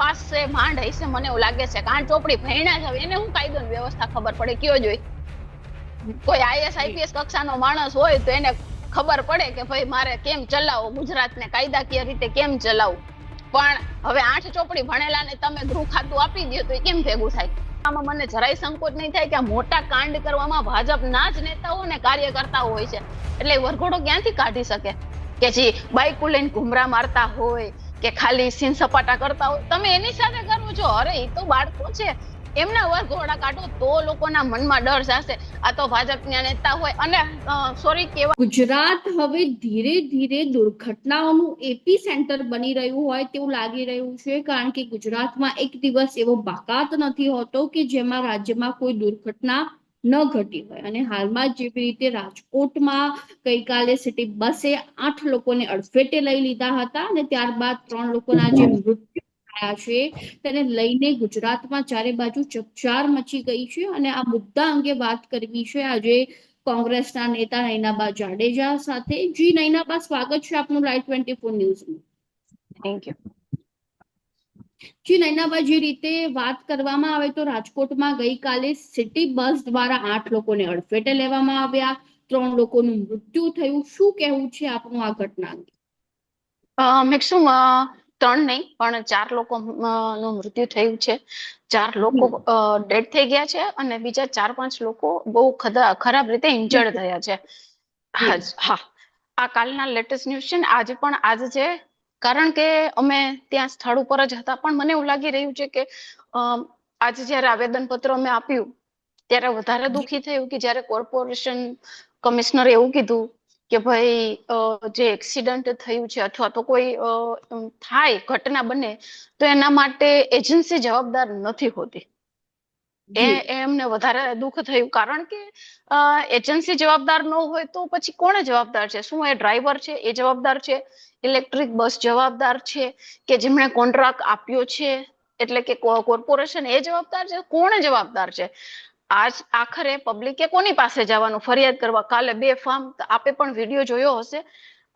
પાસે માંડ હશે મને એવું લાગે છે. કાન ચોપડી ભૈણા છે એને હું કાયદો વ્યવસ્થા ખબર પડે? કયો જોઈ કોઈ આઈએસ આઈપીએસ કક્ષાનો માણસ હોય તો એને ખબર પડે કે ભાઈ મારે કેમ ચલાવવો? ગુજરાતને કાયદાકીય રીતે કેમ ચલાવવું? પણ હવે આઠ ચોપડી ભણેલાને તમે ગૃહ ખાતું આપી દો તો એ કેમ ભેગું થાય? આમાં મને જરાય સંકોચ નહીં થાય કે આ મોટા કાંડ કરવામાં ભાજપના જ નેતાઓ ને કાર્યકર્તાઓ હોય છે. એટલે વરઘોડો ક્યાંથી કાઢી શકે? કે જે બાઇક લઈને ઘુમરા મારતા હોય કે ખાલી સીન સપાટા કરતા હોય. તમે એની સાથે કરવું છો? અરે, એ તો બાળકો છે. એમના વરઘોડા કાઢો તો લોકોના મનમાં ડર જશે. આ તો ભાજપના નેતા હોય અને સોરી કેવા ગુજરાત હવે ધીરે ધીરે દુર્ઘટનાઓનું એપી સેન્ટર બની રહ્યું હોય તેવું લાગી રહ્યું છે, કારણ કે ગુજરાતમાં એક દિવસ એવો બાકાત નથી હોતો કે જેમાં રાજ્યમાં કોઈ દુર્ઘટના ન ઘટી હોય. અને હાલમાં જેવી રીતે રાજકોટમાં ગઈકાલે સિટી બસે આઠ લોકોને અડફેટે લઈ લીધા હતા અને ત્યારબાદ ત્રણ લોકોના જે મૃત્યુ થયા છે તેને લઈને ગુજરાતમાં ચારે બાજુ ચકચાર મચી ગઈ છે. અને આ મુદ્દા અંગે વાત કરવી છે આજે કોંગ્રેસના નેતા નૈનાબા જાડેજા સાથે. જી નૈનાબા, સ્વાગત છે આપનું લાઈવ ટ્વેન્ટી ફોર ન્યૂઝમાં. થેન્ક યુ જી નૈનાબા જે રીતે વાત કરવામાં આવે તો રાજકોટમાં ગઈકાલે સિટી બસ દ્વારા આઠ લોકોને અડફેટે લેવામાં આવ્યા. ત્રણ લોકોનું મૃત્યુ થયું. શું કહેવું છે આપનું આ ઘટના અંગે? મેક્સિમમ ત્રણ નહીં પણ ચાર લોકો નું મૃત્યુ થયું છે. ચાર લોકો ડેડ થઈ ગયા છે અને બીજા ચાર પાંચ લોકો બહુ ખરાબ રીતે ઇન્જર્ડ થયા છે. હા આ કાલના લેટેસ્ટ ન્યૂઝ છે ને આજે પણ આજે છે કારણ કે અમે ત્યાં સ્થળ ઉપર જ હતા. પણ મને એવું લાગી રહ્યું છે કે આજે જ્યારે આવેદન પત્ર અમે આપ્યું ત્યારે વધારે દુઃખી થયું કે જ્યારે કોર્પોરેશન કમિશનરે એવું કીધું કે ભાઈ જે એક્સિડન્ટ થયું છે અથવા તો કોઈ થાય ઘટના બને તો એના માટે એજન્સી જવાબદાર નથી હોતી. એ એમને વધારે દુઃખ થયું. કારણ કે એજન્સી જવાબદાર ન હોય તો પછી કોણ જવાબદાર છે? શું એ ડ્રાઈવર છે? એ જવાબદાર છે? ઇલેક્ટ્રિક બસ જવાબદાર છે? કે જેમણે કોન્ટ્રાક્ટ આપ્યો છે? એટલે કે કોર્પોરેશન એ જવાબદાર છે? કોણ જવાબદાર છે? આજ આખરે પબ્લિકે કોની પાસે જવાનું? ફરિયાદ કરવા? કાલે બે ફાર્મ આપે પણ વીડિયો જોયો હશે.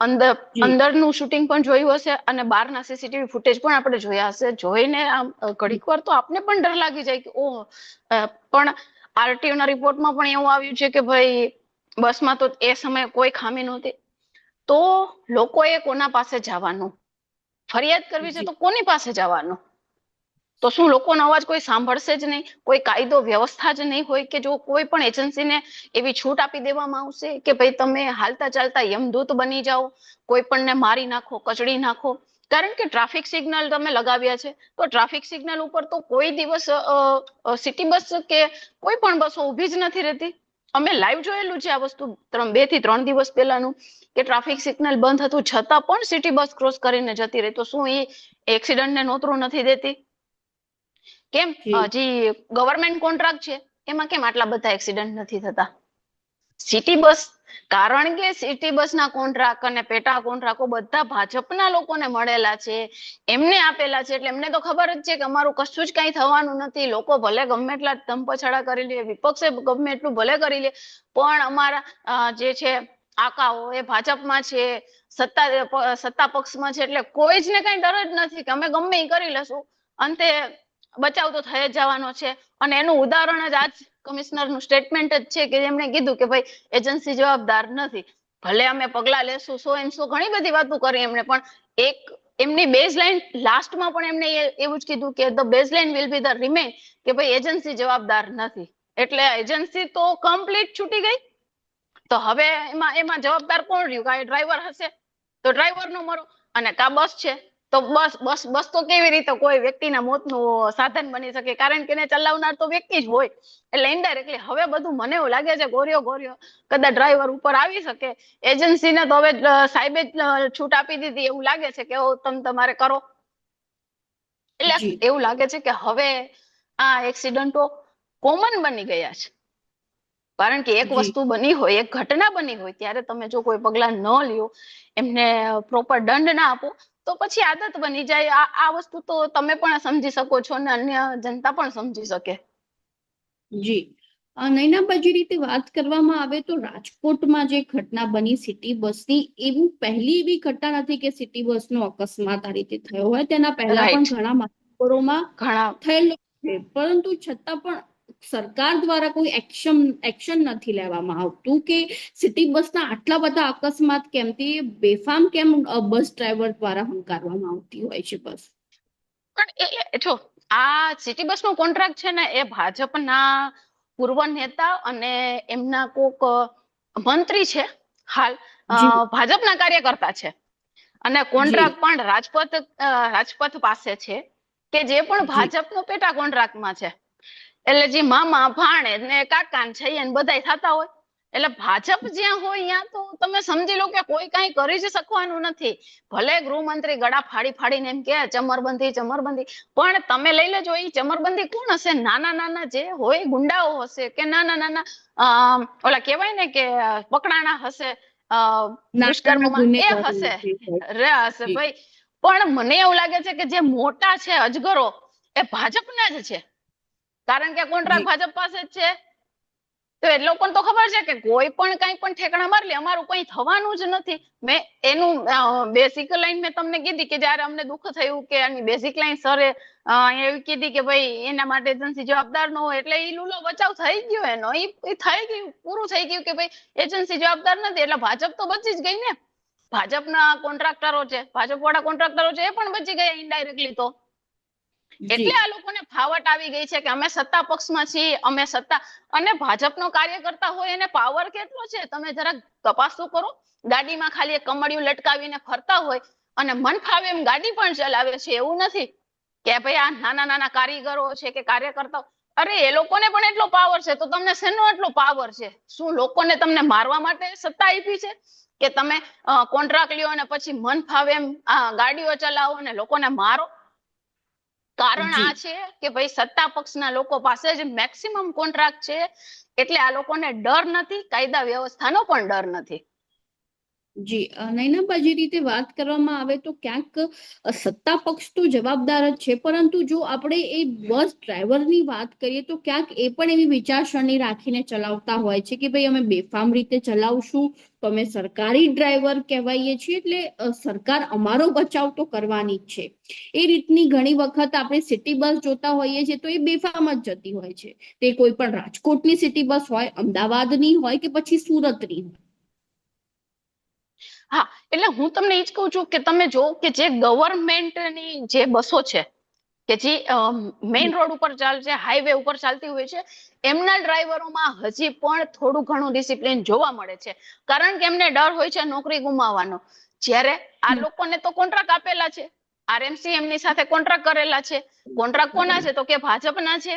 અંદર અંદરનું શૂટિંગ પણ જોયું હશે અને બહારના સીસીટીવી ફૂટેજ પણ આપણે જોયા હશે. જોઈને આમ ઘડીક વાર તો આપને પણ ડર લાગી જાય કે ઓહ પણ આરટીઓ ના રિપોર્ટમાં પણ એવું આવ્યું છે કે ભાઈ બસમાં તો એ સમયે કોઈ ખામી નહોતી. તો લોકોએ કોના પાસે જવાનું? ફરિયાદ કરવી છે તો કોની પાસે જવાનું? તો શું લોકોનો અવાજ કોઈ સાંભળશે જ નહીં? કોઈ કાયદો વ્યવસ્થા જ નહીં હોય કે જો કોઈ પણ એજન્સીને એવી છૂટ આપી દેવામાં આવશે કે ભાઈ તમે હાલતા ચાલતા યમદૂત બની જાઓ, કોઈ પણને મારી નાખો, કચડી નાખો? કારણ કે ટ્રાફિક સિગ્નલ તમે લગાવ્યા છે. તો ટ્રાફિક સિગ્નલ ઉપર તો કોઈ દિવસ સિટી બસ કે કોઈ પણ બસો ઊભી જ નથી રહેતી. અમે લાઈવ જોયેલું છે આ વસ્તુ બેથી ત્રણ દિવસ પહેલાનું, કે ટ્રાફિક સિગ્નલ બંધ હતું, છતાં પણ સિટી બસ ક્રોસ કરીને જતી રહી. તો શું એ એક્સિડન્ટને નોતરું નથી દેતી? કેમ? જી. ગવર્મેન્ટ કોન્ટ્રાક્ટ છે એમાં કેમ આટલા બધા એક્સિડન્ટ નથી થતા? સિટી બસ કારણ કે સિટી બસના કોન્ટ્રાક્ટ અને પેટા કોન્ટ્રાક્ટો બધા ભાજપના લોકોને મળેલા છે એમને આપેલા છે એટલે એમને તો ખબર જ છે કે અમારું કશું જ કઈ થવાનું નથી. લોકો ભલે ગમે એટલા ધમપછાડા કરી લે વિપક્ષે ગમે એટલું ભલે કરી લે પણ અમારા જે છે આકાઓ એ ભાજપમાં છે સત્તા સત્તા પક્ષમાં છે એટલે કોઈ જ ને કઈ ડર જ નથી કે અમે ગમે એ કરી લેશું અંતે બચાવ તો થઈ જવાનો છે. અને એનું ઉદાહરણ જ આજ કમિશનરનું સ્ટેટમેન્ટ જ છે કે જેમણે કીધું કે ભાઈ એજન્સી જવાબદાર નથી. ભલે અમે પગલા લેશું, સો એમ સો ઘણી બધી વાતો કરી એમણે, પણ એક એમની બેઝ લાઈન લાસ્ટમાં પણ એમણે એવું જ કીધું કે the base line will be the remain કે ભાઈ એજન્સી જવાબદાર નથી. એટલે એજન્સી તો કમ્પ્લીટ છૂટી ગઈ. તો હવે એમાં એમાં જવાબદાર કોણ રહ્યું? કાંઈ ડ્રાઈવર હશે? તો ડ્રાઈવર નો મરો. અને કા બસ છે? તો બસ બસ બસ તો કેવી રીતે કોઈ વ્યક્તિના મોતનું સાધન બની શકે? કારણ કે એને ચલાવનાર તો વ્યક્તિ જ હોય. એટલે ઇન્ડાયરેક્ટલી હવે બધું મને એવું લાગે છે ગોર્યો ગોર્યો કદાચ ડ્રાઈવર ઉપર આવી શકે. એજન્સીને તો હવે સાહેબે જ છૂટ આપી દીધી. એવું લાગે છે કે તમે તમારે કરો. એટલે એવું લાગે છે કે હવે આ એક્સિડન્ટો કોમન બની ગયા છે. કારણ કે એક વસ્તુ બની હોય એક ઘટના બની હોય ત્યારે તમે જો કોઈ પગલા ન લ્યો એમને પ્રોપર દંડ ના આપો તો પછી આદત બની જાય. આ વસ્તુ તો તમે પણ સમજી શકો છો અને અન્ય જનતા પણ સમજી શકે. જી. નૈનાબા જે રીતે વાત કરવામાં આવે તો રાજકોટમાં જે ઘટના બની સિટી બસની એવું પહેલી એવી ઘટના નથી કે સિટી બસનો અકસ્માત આ રીતે થયો હોય. તેના પહેલા પણ ઘણા મામલા ઘણા થયેલો છે. પરંતુ છતાં પણ સરકાર દ્વારા કોઈ એક્શન એક્શન નથી લેવામાં આવતું કે સિટી બસના આટલા બધા અકસ્માત કેમ તે બેફામ કેમ બસ ડ્રાઈવર દ્વારા હંકારવામાં આવતી હોય છે બસ? પણ જો આ સિટી બસ નો કોન્ટ્રાક્ટ છે ને એ ભાજપના પૂર્વ નેતા અને એમના કોક મંત્રી છે હાલ ભાજપના કાર્યકર્તા છે. અને કોન્ટ્રાક્ટ પણ રાજપથ રાજપથ પાસે છે કે જે પણ ભાજપનો પેટા કોન્ટ્રાક્ટમાં છે. એટલે જે મામા ભાણે ને કાકા ને છે ને બધા થતા હોય એટલે ભાજપ જ્યાં હોય ત્યાં તો તમે સમજી લો કે કોઈ કઈ કરી જ શકવાનું નથી. ભલે ગૃહમંત્રી ગળા ફાડી ફાડીને એમ કે ચમરબંધી ચમરબંધી પણ તમે લઈ લેજો એ ચમરબંધી કોણ હશે? નાના નાના જે હોય ગુંડાઓ હશે કે નાના નાના ઓલા કહેવાય ને કે પકડાણા હશે દુષ્કર્મમાં એ હશે. રે હશે ભાઈ. પણ મને એવું લાગે છે કે જે મોટા છે અજગરો એ ભાજપના જ છે. કારણ કે કોન્ટ્રાક્ટ ભાજપ પાસે જ છે. તો એ લોકોને તો ખબર છે કે કોઈ પણ કઈ પણ ઠેકાણા મારી લે અમારું કઈ થવાનું જ નથી. મેં એનું બેઝિક લાઈન મેં તમને કીધી કે જયારે અમને દુઃખ થયું કે આની બેઝિક લાઈન સરે એવી કીધી કે ભાઈ એના માટે એજન્સી જવાબદાર ન હોય એટલે એ લૂલો બચાવ થઈ ગયો એનો. ઈ થઈ ગયું પૂરું થઈ ગયું કે ભાઈ એજન્સી જવાબદાર નથી એટલે ભાજપ તો બચી જ ગઈ ને. ભાજપના કોન્ટ્રાક્ટરો છે ભાજપ વાળા કોન્ટ્રાક્ટરો છે એ પણ બચી ગયા ઇનડાયરેક્ટલી તો. એટલે આ લોકોને ફાવટ આવી ગઈ છે કે અમે સત્તા પક્ષમાં છીએ, અમે સત્તા અને ભાજપનો કાર્યકર્તા હોય એને પાવર કેટલો છે? તમે જરાક તપાસ તો કરો. ગાડીમાં ખાલી કમળિયું લટકાવીને ફરતા હોય અને મન ફાવે એમ ગાડી પણ ચલાવે છે, એવું નથી? કે ભાઈ આ નાના નાના કારીગરો છે કે કાર્યકર્તાઓ અરે, એ લોકોને પણ એટલો પાવર છે, તો તમને શેનો એટલો પાવર છે? શું લોકોને તમને મારવા માટે સત્તા આપી છે? કે તમે કોન્ટ્રાક્ટ લ્યો અને પછી મન ફાવે એમ ગાડીઓ ચલાવો અને લોકોને મારો? કારણ આ છે કે ભાઈ સત્તા પક્ષના લોકો પાસે જ મેક્સિમમ કોન્ટ્રાક્ટ છે. એટલે આ લોકોને ડર નથી કાયદા વ્યવસ્થાનો પણ ડર નથી. જી નૈનાબા જે રીતે વાત કરવામાં આવે તો ક્યાંક સત્તા પક્ષ તો જવાબદાર જ છે, પરંતુ જો આપણે એ બસ ડ્રાઈવરની વાત કરીએ તો ક્યાંક એ પણ એવી વિચારસરણી રાખીને ચલાવતા હોય છે કે ભાઈ અમે બેફામ રીતે ચલાવશું, તો અમે સરકારી ડ્રાઈવર કહેવાઈએ છીએ, એટલે સરકાર અમારો બચાવ તો કરવાની જ છે. એ રીતની ઘણી વખત આપણે સિટી બસ જોતા હોઈએ છીએ તો એ બેફામ જ જતી હોય છે. તે કોઈ પણ રાજકોટની સિટી બસ હોય, અમદાવાદની હોય કે પછી સુરતની હોય. હા એટલે હું તમને એ જ કહું છું કે તમે જો કે જે ગવર્મેન્ટની જે બસો છે કે જે મેઇન રોડ ઉપર ચાલશે હાઈવે ઉપર ચાલતી હોય છે એમના ડ્રાઈવરોમાં હજી પણ થોડું ઘણું ડિસિપ્લિન જોવા મળે છે. કારણ કે એમને ડર હોય છે નોકરી ગુમાવવાનો. જ્યારે આ લોકોને તો કોન્ટ્રાક્ટ આપેલા છે. આરએમસી એમની સાથે કોન્ટ્રાક્ટ કરેલા છે. કોન્ટ્રાક્ટ કોના છે? તો કે ભાજપના છે.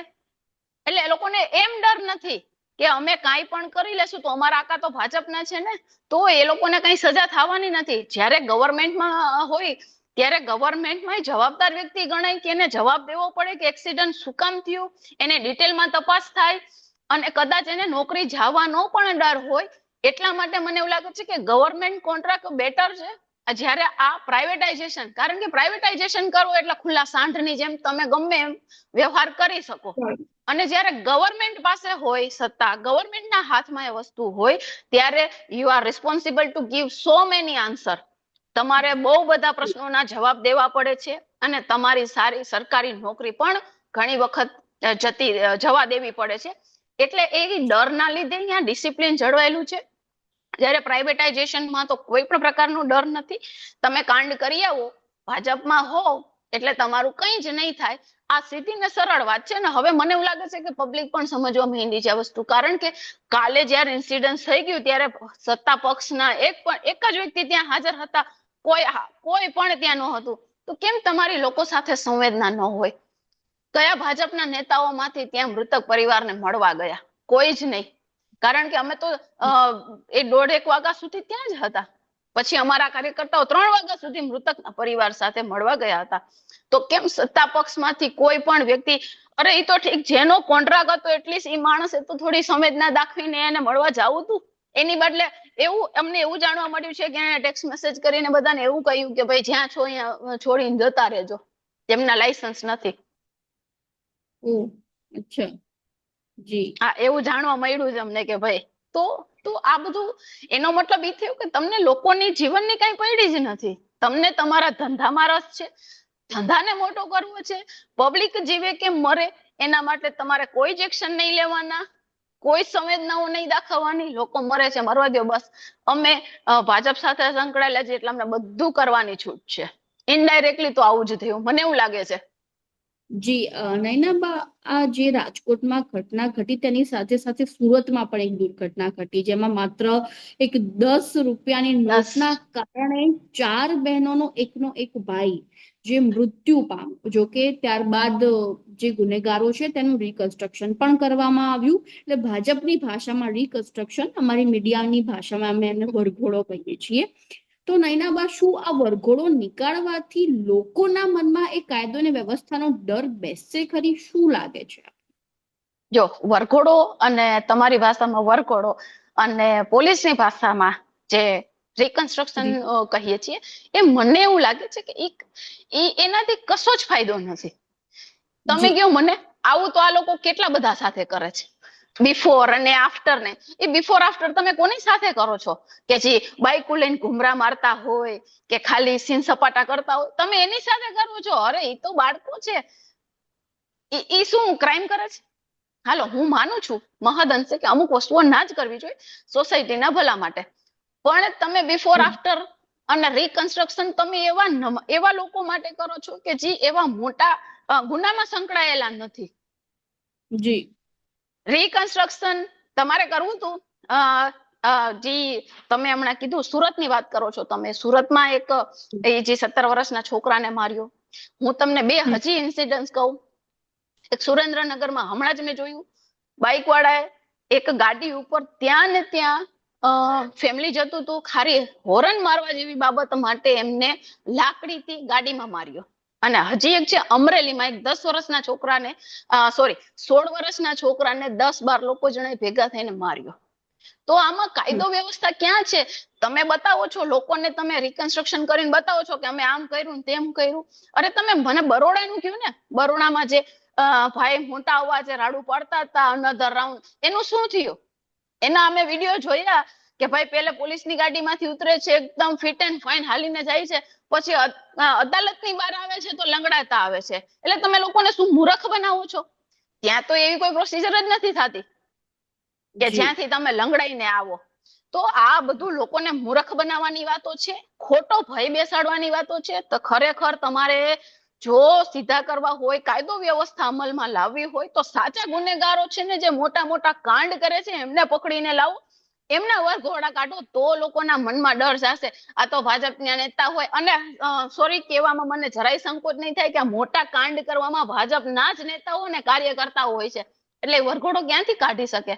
એટલે એ લોકોને એમ ડર નથી. કે અમે કાંઈ પણ કરી લેશું, તો અમારા આકા તો ભાજપના છે ને, તો એ લોકોને કઈ સજા થવાની નથી. જ્યારે ગવર્મેન્ટમાં હોય, ત્યારે ગવર્મેન્ટમાં જવાબદાર વ્યક્તિ ગણાય કે એને જવાબ દેવો પડે કે એક્સિડન્ટ શું કામ થયું, એને ડિટેલમાં તપાસ થાય, અને કદાચ એને નોકરી જવાનો પણ ડર હોય, એટલા માટે મને એવું લાગે છે કે ગવર્મેન્ટ કોન્ટ્રાક્ટ બેટર છે જ્યારે આ પ્રાઇવેટાઇઝેશન કારણ કે પ્રાઇવેટાઇઝેશન કરવું એટલે ખુલ્લા સાંઠની જેમ તમે ગમે એમ વ્યવહાર કરી શકો. અને જ્યારે ગવર્મેન્ટ પાસે હોય સત્તા ગવર્મેન્ટના હાથમાં એ વસ્તુ હોય ત્યારે you are responsible to give so many answer તમારે બહુ બધા પ્રશ્નોના જવાબ દેવા પડે છે અને તમારી સારી સરકારી નોકરી પણ ઘણી વખત જતી જવા દેવી પડે છે. એટલે એ ડરના લીધે અહીંયા ડિસિપ્લિન જળવાયેલું છે. જ્યારે પ્રાઇવેટાઇઝેશનમાં તો કોઈ પણ પ્રકારનો ડર નથી. તમે કાંડ કરી આવો, ભાજપમાં હો, એટલે તમારું કંઈ જ નહીં થાય. આ સીધી ને સરળ વાત છે ને હવે મને એવું લાગે છે કે પબ્લિક પણ સમજવા માંડી છે આ વસ્તુ. કારણ કે કાલે જ્યારે ઇન્સિડન્ટ થઈ ગયું ત્યારે સત્તા પક્ષના એક પણ, એક જ વ્યક્તિ ત્યાં હાજર હતા. કોઈ કોઈ પણ ત્યાં ન હતું તો કેમ તમારી લોકો સાથે સંવેદના ન હોય? કયા ભાજપના નેતાઓમાંથી ત્યાં મૃતક પરિવારને મળવા ગયા? કોઈ જ નહીં. કારણ કે અમે તો એ દોઢેક વાગ્યા સુધી ત્યાં જ હતા. પછી અમારા કાર્યકર્તાઓ ત્રણ વાગ્યા સુધી મૃતકના પરિવાર સાથે મળવા ગયા હતા. તો કેમ સત્તા પક્ષમાંથી કોઈ પણ વ્યક્તિ, અરે એ તો ઠીક, જેનો કોન્ટ્રાક્ટ હતો એટલીસ્ટ એ માણસે તો થોડી સંવેદના દાખવીને એને મળવા જવું હતું એની બદલે એવું, અમને એવું જાણવા મળ્યું છે કે એને ટેક્સ્ટ મેસેજ કરીને બધાને એવું કહ્યું કે ભાઈ, જ્યાં છો અહીંયા છોડીને જતા રહેજો. જેમના લાયસન્સ નથી. અચ્છા. હા એવું જાણવા મળ્યું છે અમને કે ભાઈ, તો તો આ બધું, એનો મતલબ એ થયો કે તમને લોકોની જીવનની કઈ પડી જ નથી. તમને તમારા ધંધામાં રસ છે. ધંધાને મોટો કરવો છે. પબ્લિક જીવે કે મરે, એના માટે તમારે કોઈ જ એક્શન નહીં લેવાના. કોઈ સંવેદનાઓ નહીં દાખવવાની. લોકો મરે છે, મરવા દો બસ. અમે ભાજપ સાથે સંકળાયેલા છે એટલે અમને બધું કરવાની છૂટ છે. ઇનડાયરેક્ટલી તો આવું જ થયું. મને એવું લાગે છે. જી નૈનાબા આ જે રાજકોટમાં ઘટના ઘટી તેની સાથે સાથે સુરતમાં પણ એક દુર્ઘટના ઘટી જેમાં માત્ર એક દસ રૂપિયાની નોટના કારણે ચાર બહેનોનો એકનો એક ભાઈ જે મૃત્યુ પામ જો કે ત્યારબાદ જે ગુનેગારો છે તેનું રિકન્સ્ટ્રક્શન પણ કરવામાં આવ્યું. એટલે ભાજપની ભાષામાં રિકન્સ્ટ્રક્શન અમારી મીડિયાની ભાષામાં અમે એને વરઘોડો કહીએ છીએ. તો નયનાબા શું આ વરઘોડો નીકાળવાથી લોકોના મનમાં એ કાયદો અને વ્યવસ્થાનો ડર બેસશે ખરી? શું લાગે છે? જો વરઘોડો અને તમારી ભાષામાં વરઘોડો અને પોલીસની ભાષામાં જે રિકન્સ્ટ્રક્શન કહીએ છીએ એ મને એવું લાગે છે કે એક ઈ એનાથી કશો જ ફાયદો નથી. તમે. કહો મને આવું તો આ લોકો કેટલા બધા સાથે કરે છે? બિફોર અને આફ્ટર ને. એ બિફોર આફ્ટર તમે કોની સાથે કરો છો? કે જે બાઇક લઈને ઘુમરા મારતા હોય, કે ખાલી સીન સપાટા કરતા હોય, તમે એની સાથે કરો છો? અરે, એ તો બાળકો છે. ઈ શું ક્રાઇમ કરે છે? હાલો, હું માનું છું, મહદ અંશે કે અમુક વસ્તુઓ ના જ કરવી જોઈએ સોસાયટીના ભલા માટે. પણ તમે બિફોર આફ્ટર અને રિકન્સ્ટ્રક્શન તમે એવા એવા લોકો માટે કરો છો કે જે એવા મોટા ગુનામાં સંકળાયેલા નથી. જી. રિકન્સ્ટ્રક્શન તમારે કરવું હતું જી તમે હમણાં કીધું સુરતની વાત કરો છો તમે. સુરતમાં એક એ જે સત્તર વર્ષના છોકરાને માર્યો. હું તમને બે હજી ઇન્સિડન્સ કહું. એક સુરેન્દ્રનગરમાં હમણાં જ મેં જોયું. બાઇક વાળાએ એક ગાડી ઉપર ત્યાં ને ત્યાં ફેમિલી જતું હતું ખાલી હોરન મારવા જેવી બાબત માટે એમને લાકડીથી ગાડીમાં માર્યો. અને હજી એક છે અમરેલીમાં એક દસ વર્ષના છોકરાને સોરી સોળ વર્ષના છોકરાને દસ બાર લોકો જણે ભેગા થઈને માર્યો. તો આમાં કાયદો વ્યવસ્થા ક્યાં છે? તમે બતાવો છો લોકોને તમે રિકન્સ્ટ્રક્શન કરીને બતાવો છો કે અમે આમ કર્યું તેમ કર્યું. અરે તમે મને બરોડાનું કહ્યું ને? બરોડામાં જે ભાઈ મોટા અવાજે રાડું પાડતા હતા અનધર રાઉન્ડ એનું શું થયું? એના અમે વીડિયો જોયા. કે ભાઈ પેલે પોલીસની ગાડીમાંથી ઉતરે છે એકદમ ફિટ એન્ડ ફાઇન હાલીને જાય છે. પછી અદાલતની બહાર આવે છે તો લંગડાતા આવે છે. એટલે તમે લોકોને શું મૂર્ખ બનાવો છો? ત્યાં તો એવી કોઈ પ્રોસિજર જ નથી થતી કે જ્યાંથી તમે લંગડાઈને આવો. તો આ બધું લોકોને મૂર્ખ બનાવવાની વાતો છે ખોટો ભય બેસાડવાની વાતો છે. તો ખરેખર તમારે જો સીધા કરવા હોય કાયદો વ્યવસ્થા અમલમાં લાવવી હોય તો સાચા ગુનેગારો છે ને જે મોટા મોટા કાંડ કરે છે એમને પકડીને લાવો. એમના વરઘોડા કાઢો તો લોકોના મનમાં ડર જશે. આ તો ભાજપના નેતા હોય. અને સોરી કહેવામાં મને જરાય સંકોચ નહીં થાય કે મોટા કાંડ કરવામાં ભાજપના જ નેતાઓ અને કાર્યકર્તાઓ હોય છે. એટલે વરઘોડો ક્યાંથી કાઢી શકે?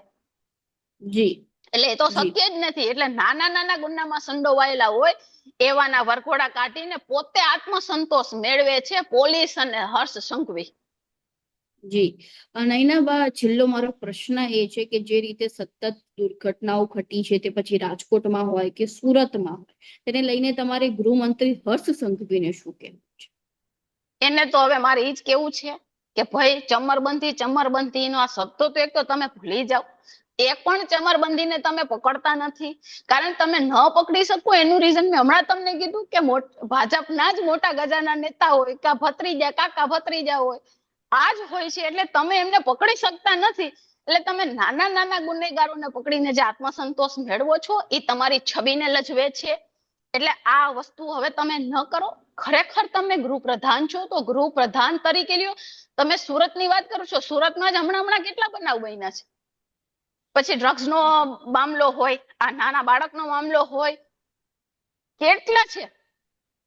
જી. એટલે એ તો. શક્ય જ નથી. એટલે નાના નાના ગુનામાં સંડોવાયેલા હોય એવાના વરઘોડા કાઢીને પોતે આત્મસંતોષ મેળવે છે પોલીસ અને હર્ષ સંઘવી. જી. અ, નયનાબા છેલ્લો મારો પ્રશ્ન એ છે કે જે રીતે સતત દુર્ઘટનાઓ ઘટી છે તે પછી રાજકોટમાં હોય કે સુરતમાં હોય તેને લઈને તમારે ગૃહમંત્રી હર્ષ સંઘવીને શું કહેવું છે? એને તો હવે મારે ઈ જ કેવું છે કે ભાઈ ચમરબંધી ચમરબંધી નો આ શબ્દો તો એક તો તમે ભૂલી જાઓ. એક પણ ચમરબંધીને તમે પકડતા નથી. કારણ તમે ન પકડી શકો એનું રીઝન મેં હમણાં તમને કીધું કે ભાજપના જ મોટા ગજાના નેતા હોય કે ભત્રીજા કાકા ભત્રીજા હોય આ જ હોય છે એટલે તમે એમને પકડી શકતા નથી. એટલે તમે નાના નાના ગુનેગારોને પકડીને જે આત્મસંતોષ મેળવો છો, એ તમારી છબીને લજવે છે. એટલે આ વસ્તુ હવે તમે ન કરો. ખરેખર તમે ગૃહપ્રધાન છો, તો ગૃહપ્રધાન તરીકે લ્યો. તમે સુરતની વાત કરો છો, સુરતમાં જ હમણાં હમણાં કેટલા બનાવ બન્યા છે? પછી ડ્રગ્સ નો મામલો હોય, આ નાના બાળકનો મામલો હોય. કેટલા છે?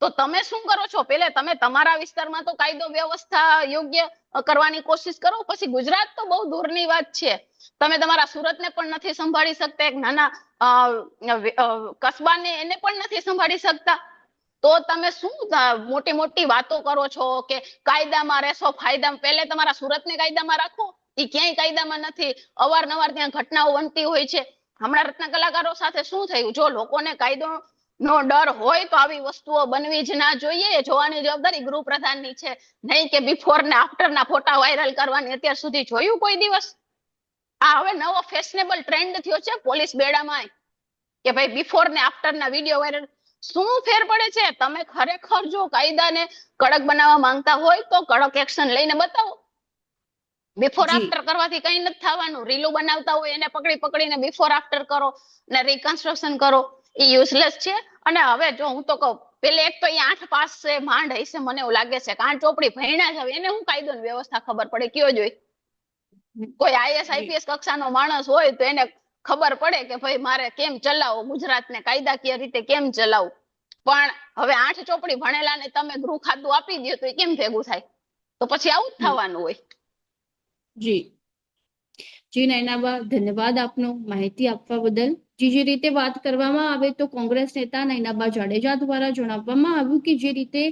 તો તમે શું કરો છો? પેલે તમે તમારા વિસ્તારમાં તો કાયદો વ્યવસ્થા યોગ્ય કરવાની કોશિશ કરો, પછી ગુજરાત તો બહુ દૂરની વાત છે. તમે તમારા સુરતને પણ નથી સંભાળી શકતા, એક નાના કસ્બાને એને પણ નથી સંભાળી શકતા. તો તમે શું મોટી મોટી વાતો કરો છો કે કાયદામાં રહેશો ફાયદા પહેલે તમારા સુરતને કાયદામાં રાખો એ ક્યાંય કાયદામાં નથી. અવારનવાર ત્યાં ઘટનાઓ બનતી હોય છે. હમણાં રત્ન કલાકારો સાથે શું થયું? જો લોકોને કાયદો નો ડર હોય તો આવી વસ્તુઓ બનવી જ ના જોઈએ. જોવાની જવાબદારી ગૃહપ્રધાનની છે. નહીં કે બિફોર ને આફ્ટર ના ફોટા વાયરલ કરવાની. અત્યાર સુધી જોયું કોઈ દિવસ? આ હવે નવો ફેશનેબલ ટ્રેન્ડ થયો છે પોલીસ બેડામાં કે ભાઈ બિફોર ને આફ્ટર ના વીડિયો વાયરલ શું ફેર પડે છે? તમે ખરેખર જો કાયદાને કડક બનાવવા માંગતા હોય તો કડક એક્શન લઈને બતાવો. બિફોર આફ્ટર કરવાથી કઈ નથી થવાનું. રીલું બનાવતા હોય એને પકડી પકડીને બિફોર આફ્ટર કરો ને રિકન્સ્ટ્રક્શન કરો. એ યુઝલેસ છે. અને હવે જો હું તો કહું પેલે એક તો અહીંયા આઠ પાસ છે માંડ હશે મને એવું લાગે છે. કાન ચોપડી ભણ્યા છે એને હું કાયદો વ્યવસ્થા ખબર પડે કયો જોઈ કોઈ આઈએસ આઈપીએસ કક્ષાનો માણસ હોય તો એને ખબર પડે કે ભાઈ મારે કેમ ચલાવવું ગુજરાતને કાયદાકીય રીતે કેમ ચલાવવું પણ હવે આઠ ચોપડી ભણેલા ને તમે ગૃહ ખાતું આપી દો તો એ કેમ ભેગું થાય? તો પછી આવું જ થવાનું હોય. જી. જી નૈનાબા ધન્યવાદ આપનો માહિતી આપવા બદલ. જી, જે રીતે વાત કરવામાં આવે તો કોંગ્રેસ નેતા નૈનાબા જાડેજા દ્વારા જણાવવામાં આવ્યું કે જે રીતે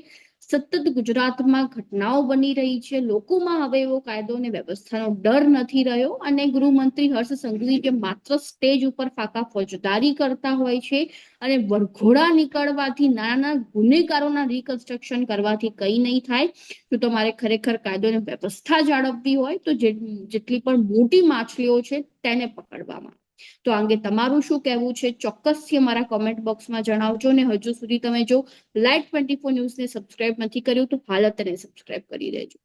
સતત ગુજરાતમાં ઘટનાઓ બની રહી છે. લોકોમાં હવે એવો કાયદો અને વ્યવસ્થાનો ડર નથી રહ્યો અને ગૃહમંત્રી હર્ષ સંઘવી જે માત્ર સ્ટેજ ઉપર ફાકા ફોજદારી કરતા હોય છે અને વરઘોડા નીકળવાથી નાના ગુનેગારોના રિકન્સ્ટ્રક્શન કરવાથી કંઈ નહીં થાય. જો તમારે ખરેખર કાયદો અને વ્યવસ્થા જાળવવી હોય તો જેટલી પણ મોટી માછલીઓ છે તેને પકડવામાં તો આ અંગે તમારું શું કહેવું છે? ચોક્કસથી અમારા કોમેન્ટ બોક્સમાં જણાવજો ને હજુ સુધી તમે જો લાઈટ ટ્વેન્ટી ફોર ન્યૂઝને સબસ્ક્રાઇબ નથી કર્યું તો હાલ સબસ્ક્રાઇબ કરી દેજો.